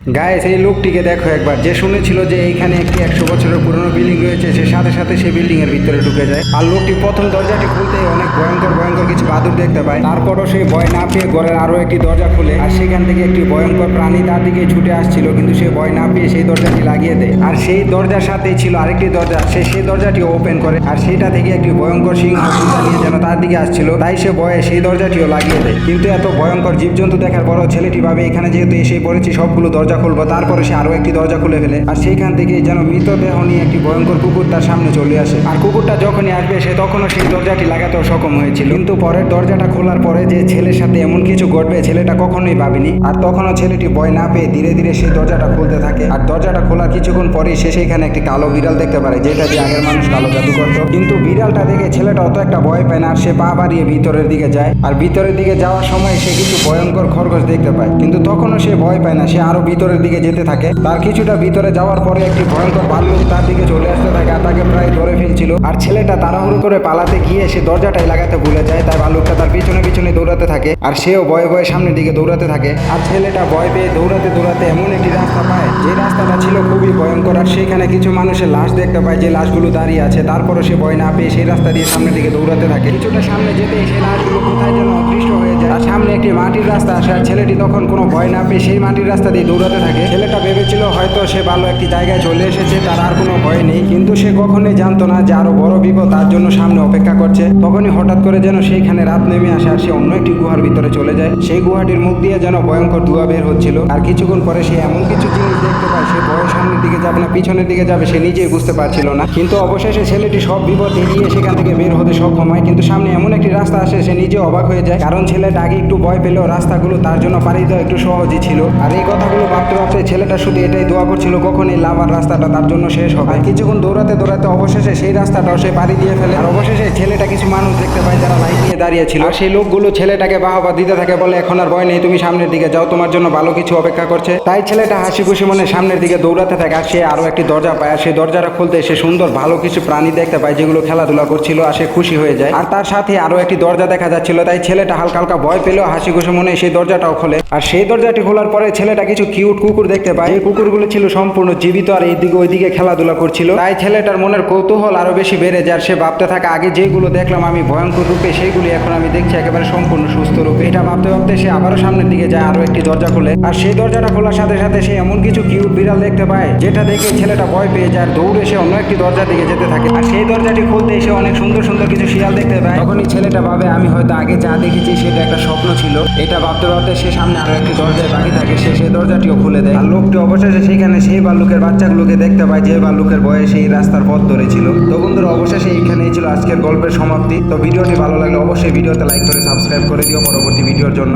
গায়ে সেই লোকটিকে দেখো একবার। যে শুনেছিল যে এইখানে একটি একশো বছরের পুরনো বিল্ডিং রয়েছে, সে সাথে সাথে সেই বিল্ডিং এর ভিতরে ঢুকে যায়। আর লোকটি প্রথম দরজাটি খুলতে অনেক ভয়ঙ্কর ভয়ঙ্কর কিছু বাদুর দেখতে পায়। তারপরও সে ভয় না পেয়ে ঘরের আরও একটি দরজা খুলে আর সেখান থেকে একটি ভয়ঙ্কর প্রাণী তার দিকে ছুটে আসছিল, কিন্তু সে ভয় না পেয়ে সেই দরজাটি লাগিয়ে দেয়। আর সেই দরজার সাথেই ছিল আরেকটি দরজা, সে সেই দরজাটি ওপেন করে। আর সেটা থেকে একটি ভয়ঙ্কর সিংহ নিয়ে যেন তার দিকে আসছিল, তাই সে ভয়ে সেই দরজাটিও লাগিয়ে দেয়। কিন্তু এত ভয়ঙ্কর জীবজন্তু দেখার পরও ছেলেটি ভাবে, এখানে যেহেতু এসে পড়েছি, সবগুলো দরজা খুলবো। তারপরে সে আরও একটি দরজা খুলে ফেলে। আর সেইখান থেকে যেন মৃতদেহ নিয়ে একটি ভয়ঙ্কর কুকুর তার সামনে চলে আসে। আর কুকুরটা যখনই আসবে, সে তখনও সেই দরজাটি লাগাতেও সক্ষম হয়েছিল। কিন্তু পরের দরজাটা খোলার পরে যে ছেলের সাথে এমন কিছু ঘটবে, ছেলেটা কখনোই ভাবেনি। আর তখনও ছেলেটি ভয় না পেয়ে ধীরে ধীরে সেই দরজাটা খুলতে থাকে। আর দরজাটা খোলার কিছুক্ষণ পরেই সে সেখানে একটি কালো বিড়াল দেখতে পারে, যেটা দিয়ে আগের মানুষ কালো জাদু করতো। কিন্তু বিড়ালটা দেখে ছেলেটা অত একটা ভয় পায় না, আর সে পা বাড়িয়ে ভিতরের দিকে যায়। আর ভিতরের দিকে যাওয়ার সময় সে কিছু ভয়ঙ্কর খরগোশ দেখতে পায়। কিন্তু তখনও সে ভয় পায় না, সে আরও ভিতরের দিকে যেতে থাকে। তার কিছুটা ভিতরে যাওয়ার পরে একটি ভয়ঙ্কর ভাল্লুক তার দিকে চলে আসতে থাকে আর তাকে প্রায় ধরে ফেলছিল। আর ছেলেটা তাড়াহুড়ো করে পালাতে গিয়ে সে দরজাটাই লাগাতে ভুলে যায়। তাই ভাল্লুকটা তার পিছনে পিছনে দৌড়াতে থাকে আর সেও ভয়ে ভয়ে সামনের দিকে দৌড়াতে থাকে। আর ছেলেটা ভয় পেয়ে দৌড়াতে দৌড়াতে এমন একটি রাস্তা পায়, যে রাস্তাটা ছিল খুবই ভয়ঙ্কর। আর সেখানে কিছু মানুষের লাশ দেখতে পায়, যে লাশগুলো দাঁড়িয়ে আছে। তারপরে সে ভয় না পেয়ে সেই রাস্তা দিয়ে সামনের দিকে দৌড়াতে থাকে। কিছুটা সামনে যেতে সেই লাশগুলো কোথায় যেন অদৃশ্য হয়ে যায়। আর সামনে একটি মাটির রাস্তা আসে, আর ছেলেটি তখন কোনো ভয় না পেয়ে সেই মাটির রাস্তা দিয়ে দৌড়াতে থাকে ছেলেটা ভেবেছিল হয়তো সে ভালো একটি জায়গায় চলে এসেছে, তার আর কোনো ভয় নেই। কিন্তু সে কখনোই জানতো না যে আরও বড় বিপদ তার জন্য সামনে অপেক্ষা করছে। তখনই হঠাৎ করে যেন সেইখানে রাত নেমে আসে আর সে অন্য একটি গুহার ভিতরে চলে যায়। সেই গুহাটির মুখ দিয়ে যেন ভয়ঙ্কর ধোঁয়া বের হচ্ছিল। আর কিছুক্ষণ পরে সে এমন কিছু জিনিস দেখতে পায়, সে ভয়ের সামনের দিকে যাবে না, পিছনের দিকে যাবে, সে নিজেই বুঝতে পারছিল না। কিন্তু অবশেষে ছেলেটি সব বিপদ এড়িয়ে সেখান থেকে বের হতে সক্ষম হয়। কিন্তু সামনে এমন একটি রাস্তা আসে, সে নিজে অবাক হয়ে যায়। কারণ ছেলেটা আগে একটু ভয় পেলেও রাস্তাগুলো তার জন্য দেওয়া একটু সহজই ছিল। আর এই কথাগুলো ভাবতে ভাবতে ছেলেটা শুধু এটাই দোয়া করছিল কখন এই লাভার রাস্তাটা তার জন্য শেষ হবে। আর কিছুক্ষণ দৌড়াতে দৌড়াতে অবশেষে সেই রাস্তাটাও সে পাড়ি দিয়ে ফেলে। আর অবশেষে ছেলেটা কিছু মানুষ দেখতে পায় যারা লাইন নিয়ে দাঁড়িয়ে ছিল। আর সেই লোকগুলো ছেলেটাকে বাহবা দিতে থাকে, বলে, এখন আর ভয় নেই, তুমি সামনের দিকে যাও, তোমার জন্য ভালো কিছু অপেক্ষা করছে। তাই ছেলেটা হাসি খুশি মনে সামনের দিকে দৌড়াতে থাকে, আর সে আরও একটি দরজা পায়। আর সেই দরজাটা খুলতে সে সুন্দর ভালো কিছু প্রাণী দেখতে পায়, যেগুলো খেলাধুলা করছিল, আর সে খুশি হয়ে যায়। আর তার সাথে আরও একটি দরজা দেখা যাচ্ছিল, তাই ছেলেটা হালকা হালকা ভয় পেলেও হাসি খুশি মনে সেই দরজাটাও খোলে। আর সেই দরজাটি খোলার পরে ছেলেটা কিছু কিউট কুকুর দেখতে পায় এই কুকুরগুলো ছিল সম্পূর্ণ জীবিত আর এইদিকে ওইদিকে খেলাধুলা করছিল। তাই ছেলেটার মনের কৌতূহল আরও বেশি বেড়ে যায় সে ভাবতে থাকে, আগে যেগুলো দেখলাম আমি ভয়ঙ্কর রূপে, সেইগুলি এখন আমি দেখছি একেবারে সম্পূর্ণ সুস্থ রূপে। এটা ভাবতে ভাবতে সে আবারও সামনের দিকে যায়, আরও একটি দরজা খোলে। আর সেই দরজাটা খোলার সাথে সাথে সে এমন কিছু কিউট বিড়াল দেখতে পায়, যেটা দেখে ছেলেটা ভয় পেয়ে যায় দৌড়ে সে অন্য একটি দরজা দিকে যেতে থাকে। আর সেই দরজাটি খুলতে এসে অনেক সুন্দর সুন্দর কিছু শিয়াল দেখতে পায়। তখনই ছেলেটা ভাবে, আমি হয়তো আগে যা দেখেছি সেটা একটা স্বপ্ন ছিল। এটা ভাবতে ভাবতে সে সামনে আরও একটি দরজায় বাকি থাকে। সে সেই দরজাটিও খুলে দেয়। আর লোকটি অবশেষে সেখানে সেই বাল্লুকের বাচ্চাগুলোকে দেখতে পায় যে বাল্লুকের বয়স সেই রাস্তার পথ ধরেছিল তো বন্ধুরা, অবশেষে এইখানেই ছিল আজকের গল্পের সমাপ্তি। তো ভিডিওটি ভালো লাগলে অবশ্যই ভিডিওতে লাইক করে সাবস্ক্রাইব করে দিও। পরবর্তী ভিডিওর জন্য।